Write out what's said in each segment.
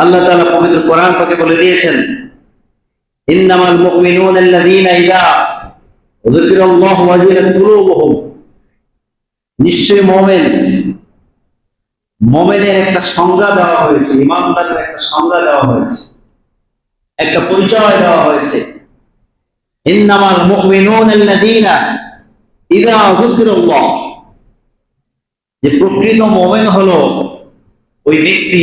আল্লাহ তাআলা পবিত্র কোরআন পাকে বলে দিয়েছেন, ইন্নামাল ইযা যুকিরাল্লাহু ওয়াজিলাত কুলুবুহুম। নিশ্চয় মুমিন, মুমিনের একটা সংজ্ঞা দেওয়া হয়েছে, ইমানদারের একটা সংজ্ঞা দেওয়া হয়েছে, একটা পরিচয় দেওয়া হয়েছে। ইন্নামাল ইযা যুকিরাল্লাহ। যে প্রকৃত মুমিন হলো ওই ব্যক্তি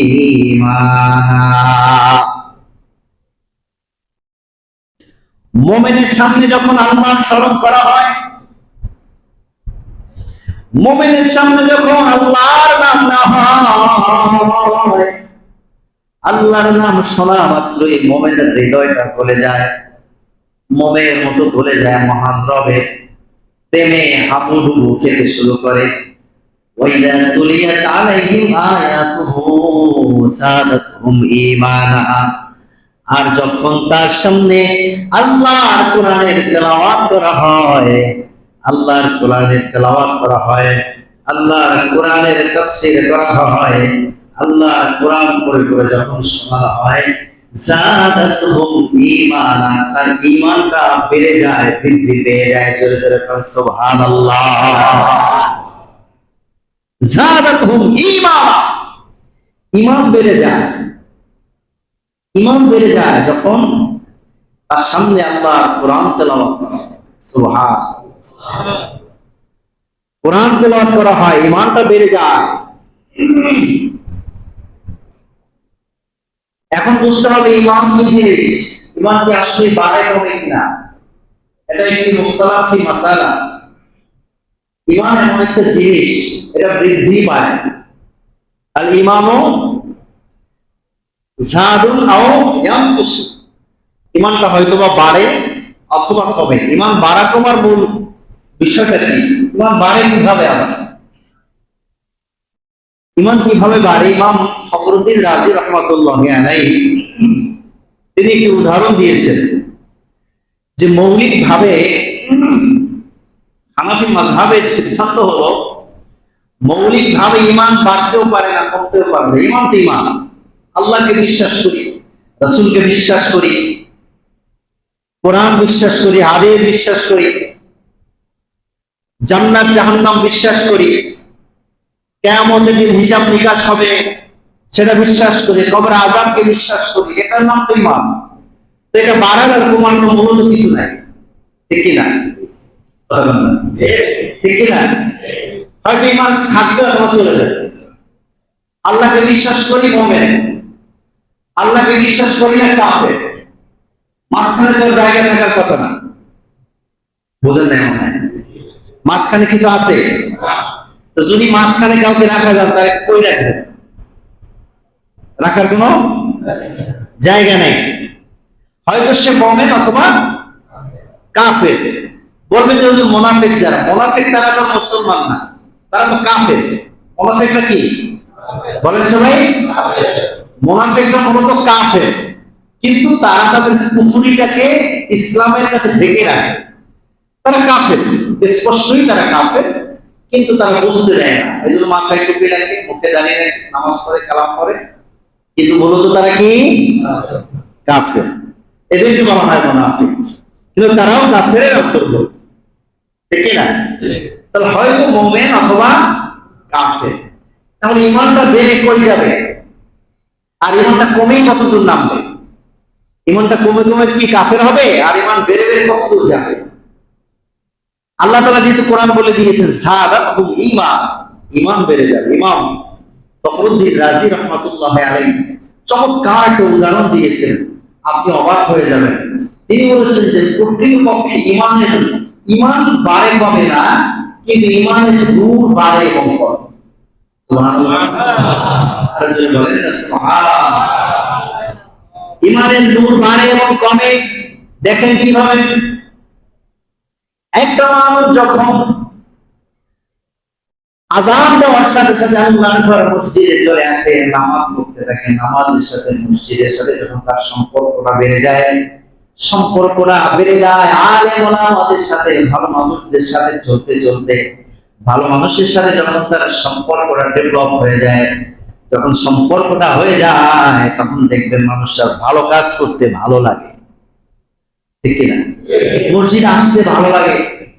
ঈমানা। মোমেনের সামনে যখন আল্লাহ স্মরণ করা হয়, মোমেনের সামনে যখন আল্লাহর নাম না হয়, আল্লাহর নাম শোনা মাত্রই মোমেনের হৃদয়টা গলে যায়। মোমের মতো গলে যায় মহান রবে প্রেমে হাবুডুবু খেতে শুরু করে। ওয়াইদা তুলিয়াত আলাইহিম আয়াতুহু সাদাতহুম ঈমানা আর যখন তার সামনে আল্লাহর কোরআনের তেলাওয়াত করা হয়, আল্লাহর কোরআনের তেলাওয়াত করা হয়, আল্লাহর কোরআনের তাফসীর করা হয়, আল্লাহর কোরআন পড়ে পড়ে যখন শোনা হয় জাদাতুহুম ঈমানা, তার ঈমানটা বেড়ে যায়, বৃদ্ধি পেয়ে যায়, জোরে জোরে সুবহানাল্লাহ। জাদাতুহুম বেড়ে যায়। ঈমান বেড়ে যায় যখন তার সামনে আল্লাহ কোরআন কোরআন তেলাওয়াত করা হয় ঈমানটা বেড়ে যায়। এখন বুঝতে হবে ইমান কি জিনিস? ইমান কি আসলে বাড়ে কমে কিনা? এটা একটি মুখতালাফি মাসালা। ইমান এমন একটা জিনিস, এটা বৃদ্ধি পায়। আর ইমানও জাদুন আও ইয়ামকুস ইমানটা হয়তো বা বাড়ে অথবা কমে। ইমান বাড়া কমার মূল বিষয়টা কি? ইমান বাড়ে কীভাবে আবার? ইমান কীভাবে বাড়ে? ইমাম ফখরুদ্দিন রাজি রহমতুল্লাহ আলাই তিনি একটি উদাহরণ দিয়েছেন যে মৌলিক ভাবে হানাফি মাজহাবের সিদ্ধান্ত হলো মৌলিক ভাবে ইমান বাড়তেও পারে না, কমতেও পারে না। ইমান তো ইমান আল্লাহকে বিশ্বাস করি, রসুলকে বিশ্বাস করি, কোরআন বিশ্বাস করি, হাদিস বিশ্বাস করি, জান্নাত, জাহান্নাম বিশ্বাস করি কেমন দিন হিসাব নিকাশ হবে, সেটা বিশ্বাস করি, কবর আজাবকে বিশ্বাস করি, এটার নাম তো ইমান তো এটা বাড়ার আর কমানোর মূলত কিছু নাই। কিনা কিনা? আল্লাহকে বিশ্বাস করি মোমেন আল্লাহকে বিশ্বাস করি না কাফে। মাঝখানে তো জায়গা থাকার কথা না। বোঝেন নাই মনে হয়? মাঝখানে কিছু আছে? যদি মাঝখানে কাউকে রাখা যান তাহলে কই রাখবেন রাখার কোনো জায়গা নেই। হয়তো সে মমেন অথবা কাফের বলবেন যে হুজুর মোনাফেক যারা, মোনাফেক তারা তো মুসলমান না, তারা তো কাফের। মোনাফেকটা কি? বলেন সবাই। মোনাফেকটা মূলত কাফের, কিন্তু তারা তাদের কুফুরিটাকে ইসলামের কাছে ঢেকে রাখে। তারা কাফের, স্পষ্টই তারা কাফের, কিন্তু তারা বুঝতে দেয় না। এই জন্য মাথায় টুপি রাখে, মুখে দাঁড়িয়ে রাখে, নামাজ পড়ে, কালাম করে কিন্তু মূলত তারা কি? কাফের। এদেরকে বলা হয় মোনাফিক। কিন্তু তারাও কাফের অন্তর্ভুক্ত। হয়তো মোমেন অথবা তাহলে ইমানটা বেড়ে কই যাবে? আর ইমানটা কমেই নামবে। ইমানটা কমে কমে কি কাফের হবে? আর ইমান বেড়ে বেড়ে যাবে? আল্লাহ তালা যেহেতু কোরআন বলে দিয়েছেন সাদাত ইমান ইমান বেড়ে যাবে। ইমাম ফখরুদ্দিন রাজি রহমতুল্লাহ আলাই চমৎকার একটা উদাহরণ দিয়েছেন। আপনি অবাক হয়ে যাবেন। তিনি বলেছেন যে প্রকৃত পক্ষে ইমানের ইমান বাড়ে কমে না? কিন্তু ইমানের দূর বাড়ে কমে সুবহানাল্লাহ। ইমানের এবং কমে। দেখেন কীভাবে। একটা মানুষ যখন আজান দেওয়ার সাথে সাথে মসজিদে চলে আসে, নামাজ পড়তে থাকে, নামাজের সাথে মসজিদের সাথে যখন তার সম্পর্কটা বেড়ে যায় সম্পর্কটা বেড়ে যায় আর আমাদের সাথে, ভালো মানুষদের সাথে চলতে চলতে, ভালো মানুষের সাথে যখন তার সম্পর্কটা ডেভেলপ হয়ে যায়, যখন সম্পর্কটা হয়ে যায়, তখন দেখবেন মানুষটা ভালো কাজ করতে ভালো লাগে। ঠিক কিনা? মসজিদে আসতে ভালো লাগে।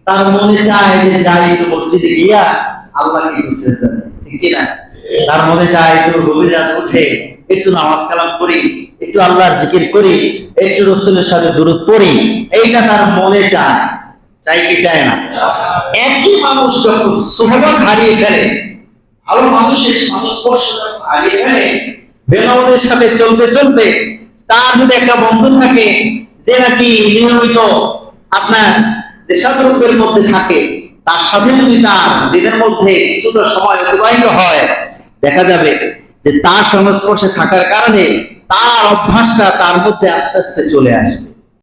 তার মনে চায় যে যাই, মসজিদে গিয়া আল্লাহকে। ঠিক কিনা? তার মনে চায় একটু গভীর রাত উঠে, একটু নামাজ কালাম করি, একটু আল্লাহর জিকির করি, একটু রসুলের সাথে দূরত পড়ি, এইটা তার মনে চায়। চাই কি চায় না? একই মানুষ যখন সোহবত হারিয়ে ফেলে, ভালো মানুষের সংস্পর্শ হারিয়ে ফেলে বেনামতের সাথে চলতে চলতে তার যদি একটা বন্ধু থাকে, যে নাকি নিয়মিত আপনার দেশাদ্রব্যের মধ্যে থাকে, তার সাথে যদি তার দিনের মধ্যে কিছুটা সময় অতিবাহিত হয় দেখা যাবে যে তার সংস্পর্শে থাকার কারণে তার অভ্যাসটা তার মধ্যে আস্তে আস্তে চলে আসবে।